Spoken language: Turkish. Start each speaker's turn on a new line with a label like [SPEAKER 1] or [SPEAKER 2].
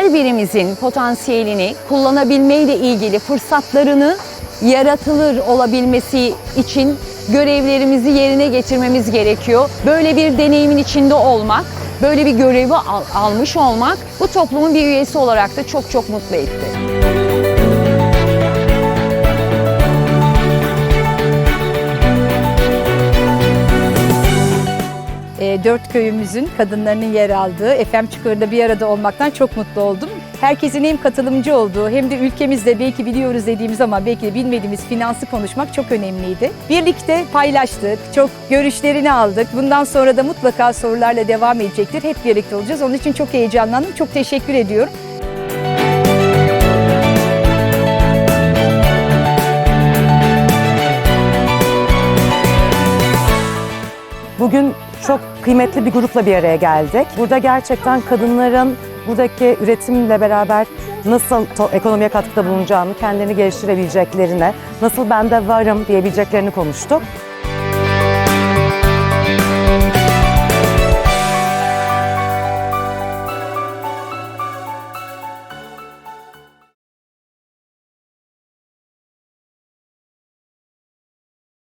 [SPEAKER 1] Köylerimizin potansiyelini kullanabilmeyle ilgili fırsatlarını yaratılır olabilmesi için görevlerimizi yerine getirmemiz gerekiyor. Böyle bir deneyimin içinde olmak, böyle bir görevi al- almış olmak bu toplumun bir üyesi olarak da çok çok mutlu etti.
[SPEAKER 2] E, dört köyümüzün kadınlarının yer aldığı FM Çukuru'da bir arada olmaktan çok mutlu oldum. Herkesin hem katılımcı olduğu hem de ülkemizde belki biliyoruz dediğimiz ama belki de bilmediğimiz finansı konuşmak çok önemliydi. Birlikte paylaştık, çok görüşlerini aldık. Bundan sonra da mutlaka sorularla devam edecektir. Hep birlikte olacağız. Onun için çok heyecanlandım. Çok teşekkür ediyorum.
[SPEAKER 3] Bugün çok kıymetli bir grupla bir araya geldik. Burada gerçekten kadınların buradaki üretimle beraber nasıl ekonomiye katkıda bulunacağını, kendilerini geliştirebileceklerine, nasıl ben de varım diyebileceklerini konuştuk.